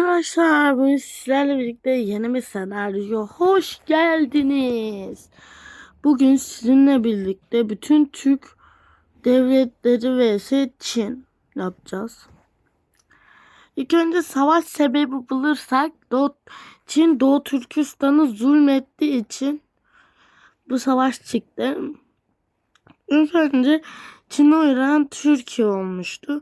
Arkadaşlar bugün sizlerle birlikte yeni bir senaryo hoş geldiniz. Bugün sizinle birlikte bütün Türk devletleri vs Çin yapacağız. İlk önce savaş sebebi bulursak Doğu, Çin Doğu Türkistan'ı zulmettiği için bu savaş çıktı. İlk önce Çin'e uğrayan Türkiye olmuştu.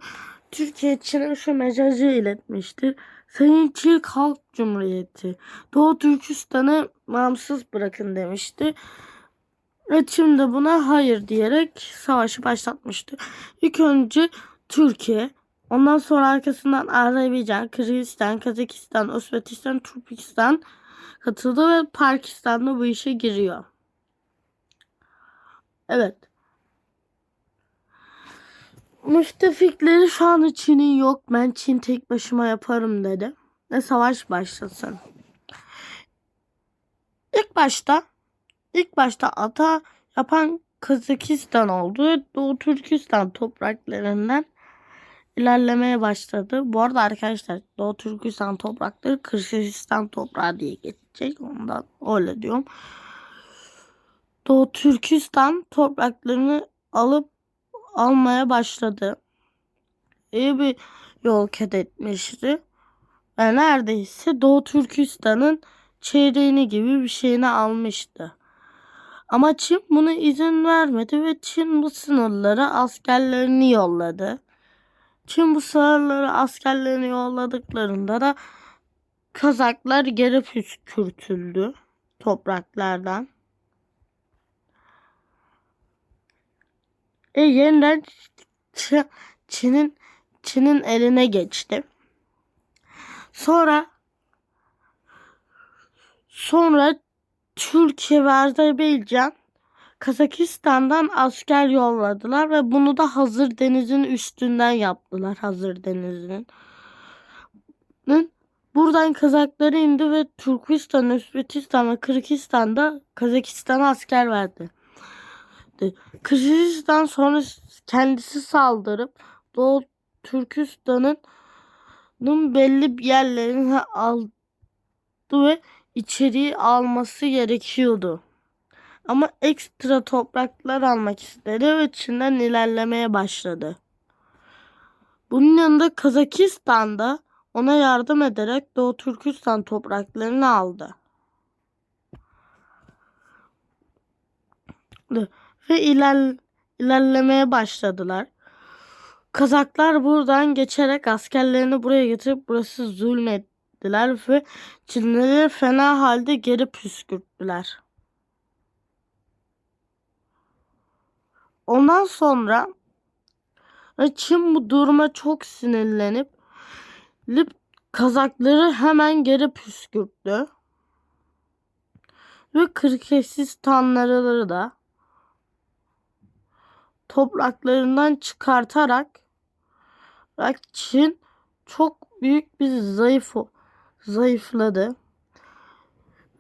Türkiye Çin'e şu mesajı iletmiştir. Sayın Çin Halk Cumhuriyeti Doğu Türkistan'ı bağımsız bırakın demişti. Ve Çin buna hayır diyerek savaşı başlatmıştı. İlk önce Türkiye, ondan sonra arkasından Azerbaycan, Kırgızistan, Kazakistan, Özbekistan, Türkistan katıldı ve Pakistan da bu işe giriyor. Evet. Müttefikleri şu anda Çin'in yok. Ben Çin tek başıma yaparım dedi. Ve savaş başlasın. İlk başta ilk başta ata yapan Kazakistan oldu. Doğu Türkistan topraklarından ilerlemeye başladı. Bu arada arkadaşlar Doğu Türkistan toprakları Kırgızistan toprağı diye geçecek. Ondan öyle diyorum. Doğu Türkistan topraklarını alıp almaya başladı. İyi bir yol kat etmişti. Ve neredeyse Doğu Türkistan'ın çeyreğini gibi bir şeyini almıştı. Ama Çin buna izin vermedi ve Çin bu sınırlara askerlerini yolladı. Çin bu sınırlara askerlerini yolladıklarında da Kazaklar geri püskürtüldü topraklardan. E yeniden Çin'in Çin'in eline geçti. Sonra sonra Türkiye ve Azerbaycan Kazakistan'dan asker yolladılar ve bunu da Hazır Deniz'in üstünden yaptılar. Hazır Deniz'in. Buradan Kazakları indi ve Türkistan, Özbekistan ve Kırgızistan'da Kazakistan'a asker verdi. Kırgızistan sonra kendisi saldırıp Doğu Türkistan'ın belli yerlerini aldı ve içeriği alması gerekiyordu. Ama ekstra topraklar almak istedi ve Çin'den ilerlemeye başladı. Bunun yanında Kazakistan'da ona yardım ederek Doğu Türkistan topraklarını aldı. Ve iler, ilerlemeye başladılar. Kazaklar buradan geçerek askerlerini buraya getirip burası zulmettiler ve Çinlileri fena halde geri püskürttüler. Ondan sonra Çin bu duruma çok sinirlenip Lip Kazakları hemen geri püskürttü. Ve Kırgızistanlıları da topraklarından çıkartarak Çin çok büyük bir zayıf zayıfladı.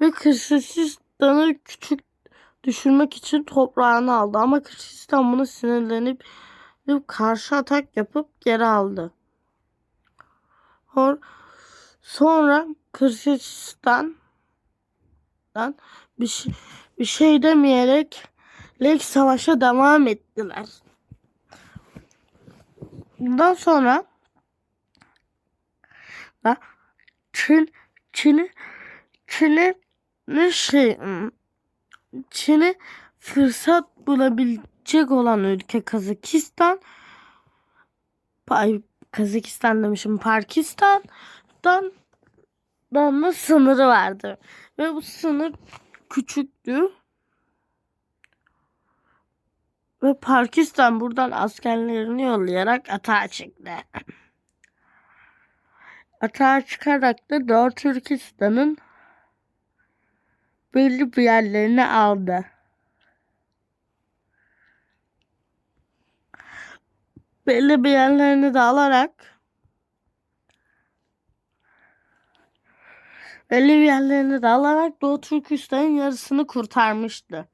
Ve Kırgızistan'ı küçük düşürmek için toprağını aldı. Ama Kırgızistan bunu sinirlenip karşı atak yapıp geri aldı. Sonra Kırgızistan'dan bir şey, bir şey demeyerek Lek savaşa devam ettiler. Bundan sonra da Çin Çin'i Çin'i ne şey Çin'i fırsat bulabilecek olan ülke Kazakistan Ay, Kazakistan demişim Pakistan'dan da sınırı vardı. Ve bu sınır küçüktü. Ve Pakistan buradan askerlerini yollayarak atağa çıktı. Atağa çıkarak da Doğu Türkistan'ın belli bir yerlerini aldı. Belli bir yerlerini de alarak belli bir yerlerini de alarak Doğu Türkistan'ın yarısını kurtarmıştı.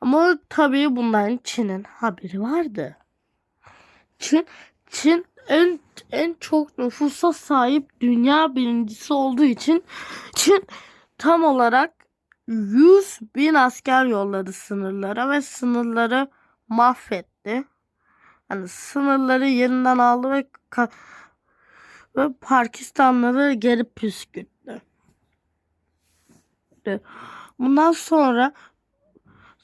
Ama tabii bundan Çin'in haberi vardı. Çin Çin en en çok nüfusa sahip dünya birincisi olduğu için Çin tam olarak 100 bin asker yolladı sınırlara ve sınırları mahvetti. Yani sınırları yeniden aldı ve ve Pakistanları geri püskürttü. Bundan sonra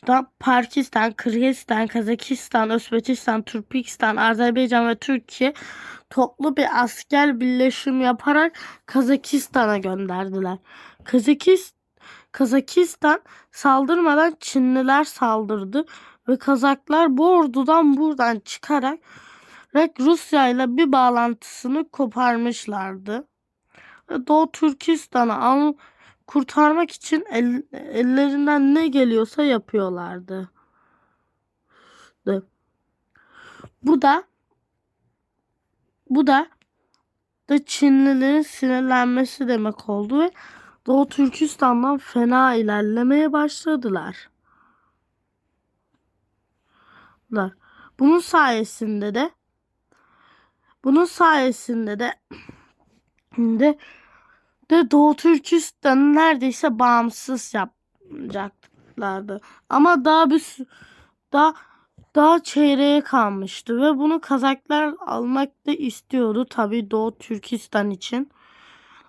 da Pakistan, Kırgızistan, Kazakistan, Özbekistan, Türkistan, Azerbaycan ve Türkiye toplu bir asker birleşim yaparak Kazakistan'a gönderdiler. Kazakistan Kazakistan saldırmadan Çinliler saldırdı ve Kazaklar bu ordudan buradan çıkarak Rusya ile bir bağlantısını koparmışlardı. Doğu Türkistan'ı al kurtarmak için el- ellerinden ne geliyorsa yapıyorlardı. Bu da bu da da Çinlilerin sinirlenmesi demek oldu ve Doğu Türkistan'dan fena ilerlemeye başladılar. Lar. Bunun sayesinde de bunun sayesinde de de, de Doğu Türkistan'ı neredeyse bağımsız yapacaklardı. Ama daha bir daha daha çeyreğe kalmıştı ve bunu Kazaklar almak da istiyordu tabii Doğu Türkistan için.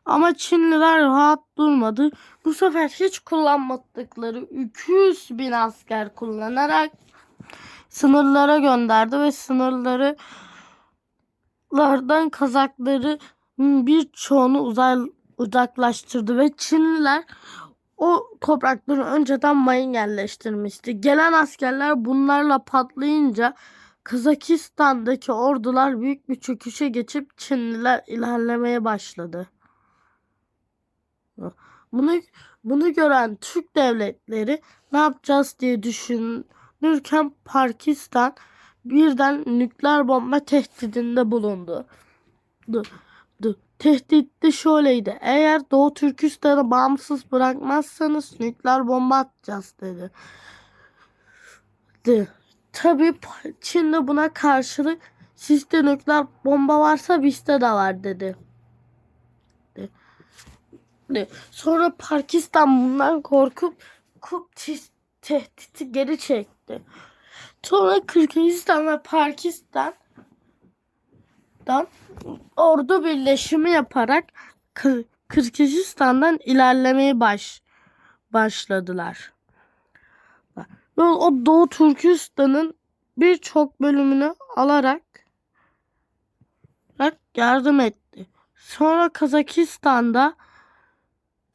Ama Çinliler rahat durmadı. Bu sefer hiç kullanmadıkları 200 bin asker kullanarak sınırlara gönderdi ve sınırları lardan Kazakları birçoğunu uzay, uzaklaştırdı ve Çinliler o toprakları önceden mayın yerleştirmişti. Gelen askerler bunlarla patlayınca Kazakistan'daki ordular büyük bir çöküşe geçip Çinliler ilerlemeye başladı. Bunu bunu gören Türk devletleri ne yapacağız diye düşünürken Pakistan birden nükleer bomba tehdidinde bulundu. Du, du. Tehdit de şöyleydi. Eğer Doğu Türkistan'ı bağımsız bırakmazsanız nükleer bomba atacağız dedi. De. Tabii Çin de buna karşılık sizde nükleer bomba varsa bizde de var dedi. De. De. Sonra Pakistan bundan korkup kup tehdidi geri çekti. Sonra Kırgızistan ve Pakistan'dan ordu birleşimi yaparak Kır- Kırgızistan'dan ilerlemeye baş başladılar. Ve o Doğu Türkistan'ın birçok bölümünü alarak yardım etti. Sonra Kazakistan'da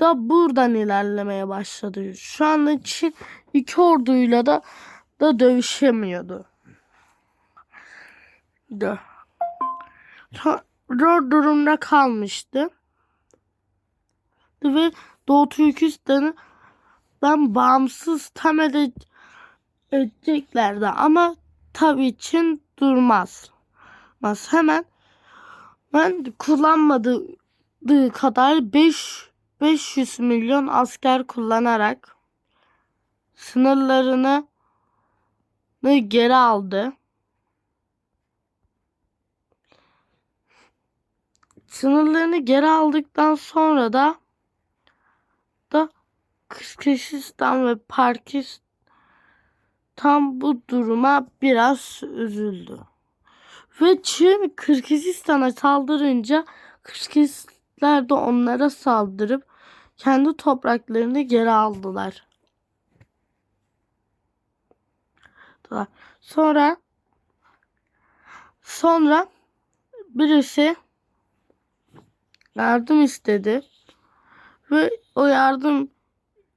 da buradan ilerlemeye başladı. Şu anda Çin iki orduyla da da dövüşemiyordu. Da. Zor durumda kalmıştı. Ve Doğu Türkistan'dan bağımsız tam ede edeceklerdi ama tabii Çin durmaz. Mas hemen ben kullanmadığı kadar 5 500 milyon asker kullanarak sınırlarını geri aldı. Sınırlarını geri aldıktan sonra da da Kırgızistan ve Pakistan bu duruma biraz üzüldü. Ve Çin Kırgızistan'a saldırınca Kırgızlar da onlara saldırıp kendi topraklarını geri aldılar. Sonra sonra birisi yardım istedi ve o yardım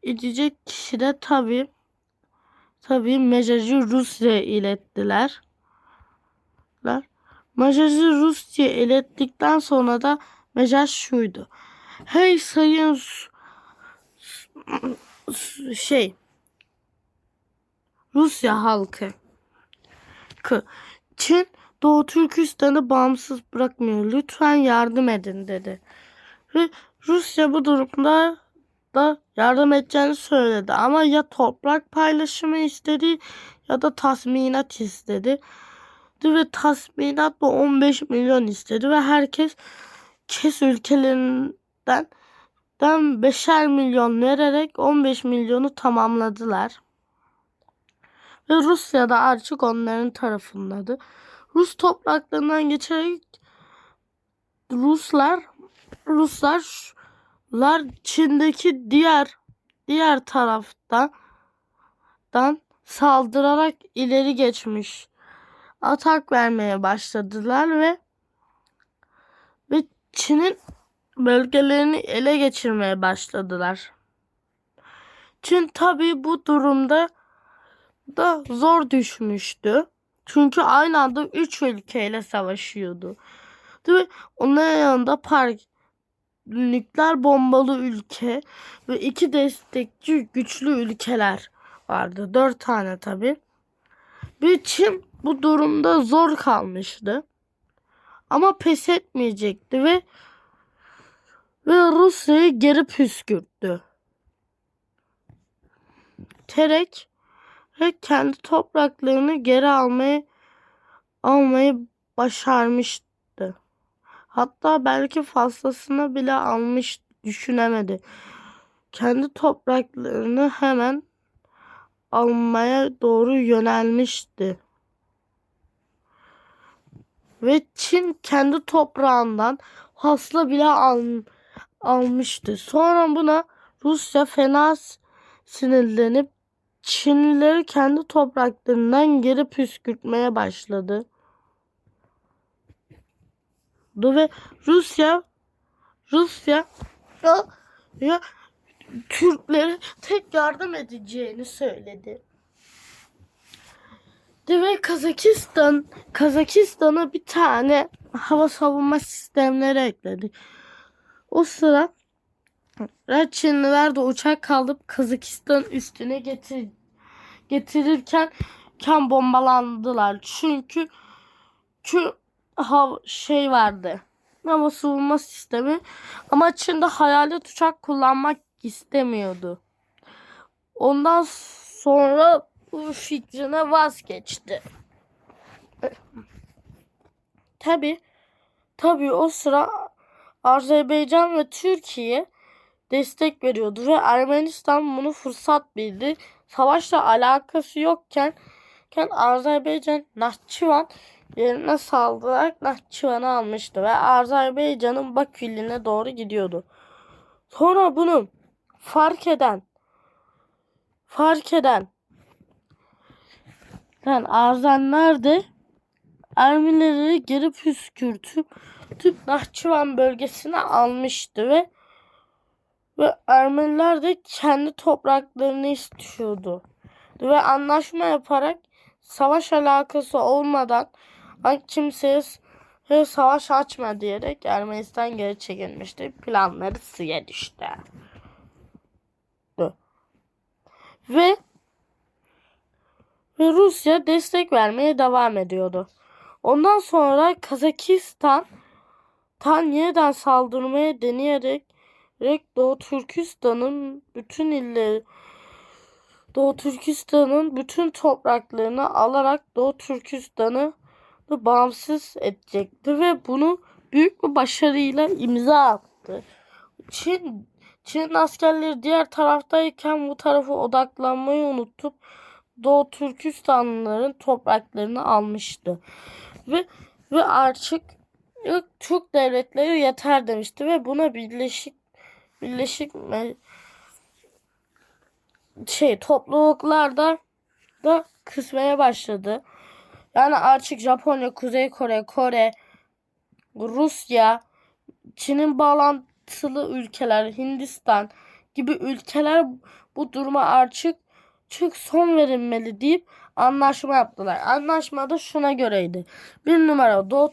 edecek kişi de tabi tabi mesajı Rusya'ya ilettiler. Mesajı Rusya'ya ilettikten sonra da mesaj şuydu. Hey sayın şey Rusya halkı. Çin Doğu Türkistan'ı bağımsız bırakmıyor. Lütfen yardım edin dedi. Ve Rusya bu durumda da yardım edeceğini söyledi. Ama ya toprak paylaşımı istedi ya da tazminat istedi. ve tazminatla 15 milyon istedi ve herkes kes ülkelerinden den beşer milyon vererek 15 milyonu tamamladılar. Ve Rusya da artık onların tarafındadı. Rus topraklarından geçerek Ruslar Ruslar Çin'deki diğer diğer taraftan dan saldırarak ileri geçmiş. Atak vermeye başladılar ve ve Çin'in bölgelerini ele geçirmeye başladılar. Çin tabi bu durumda da zor düşmüştü. Çünkü aynı anda 3 ülkeyle savaşıyordu. Ve onların yanında park nükleer bombalı ülke ve iki destekçi güçlü ülkeler vardı. Dört tane tabi. Bir Çin bu durumda zor kalmıştı. Ama pes etmeyecekti ve ve Rusya'yı geri püskürttü. Terek ve kendi topraklarını geri almayı almayı başarmıştı. Hatta belki fazlasını bile almış düşünemedi. Kendi topraklarını hemen almaya doğru yönelmişti. Ve Çin kendi toprağından hasla bile al, almıştı. Sonra buna Rusya fena sinirlenip Çinlileri kendi topraklarından geri püskürtmeye başladı. Ve Rusya Rusya ya, ya Türklere tek yardım edeceğini söyledi. Ve Kazakistan Kazakistan'a bir tane hava savunma sistemleri ekledi. O sıra Çinliler de uçak kaldırıp Kazakistan üstüne getir, getirirken kan bombalandılar. Çünkü çünkü hava şey vardı. Hava savunma sistemi ama Çin'de hayalet uçak kullanmak istemiyordu. Ondan sonra bu fikrine vazgeçti. Tabi tabi o sıra Azerbaycan ve Türkiye destek veriyordu ve Ermenistan bunu fırsat bildi. Savaşla alakası yokken ken Azerbaycan Nahçıvan yerine saldırarak Nahçıvan'ı almıştı ve Azerbaycan'ın Bakü'line doğru gidiyordu. Sonra bunu fark eden fark eden yani Arzenler de Ermenileri geri püskürtüp tüp Nahçıvan bölgesine almıştı ve ve Ermeniler de kendi topraklarını istiyordu. Ve anlaşma yaparak savaş alakası olmadan kimseye savaş açma diyerek Ermenistan geri çekilmişti. Planları suya düştü. Ve ve Rusya destek vermeye devam ediyordu. Ondan sonra Kazakistan tan yeniden saldırmaya deneyerek Doğu Türkistan'ın bütün illeri Doğu Türkistan'ın bütün topraklarını alarak Doğu Türkistan'ı bağımsız edecekti ve bunu büyük bir başarıyla imza attı. Çin Çin askerleri diğer taraftayken bu tarafa odaklanmayı unutup Doğu Türkistanlıların topraklarını almıştı. Ve ve artık Türk devletleri yeter demişti ve buna Birleşik Birleşik şey topluluklarda da kısmaya başladı. Yani artık Japonya, Kuzey Kore, Kore, Rusya, Çin'in bağlantılı ülkeler, Hindistan gibi ülkeler bu duruma artık çık son verilmeli deyip anlaşma yaptılar. Anlaşmada şuna göreydi. Bir numara Doğu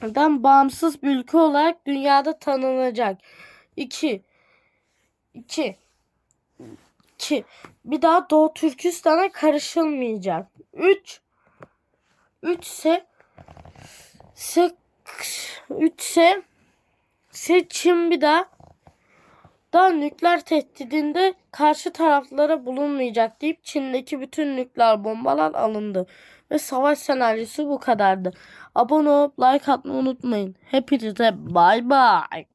Türkistan'dan bağımsız bir ülke olarak dünyada tanınacak. İki, iki, iki. Bir daha Doğu Türkistan'a karışılmayacak. Üç, üç ise se, üç ise seçim bir daha da nükleer tehdidinde karşı taraflara bulunmayacak deyip Çin'deki bütün nükleer bombalar alındı. Ve savaş senaryosu bu kadardı. Abone olup like atmayı unutmayın. Hepinize bay bay.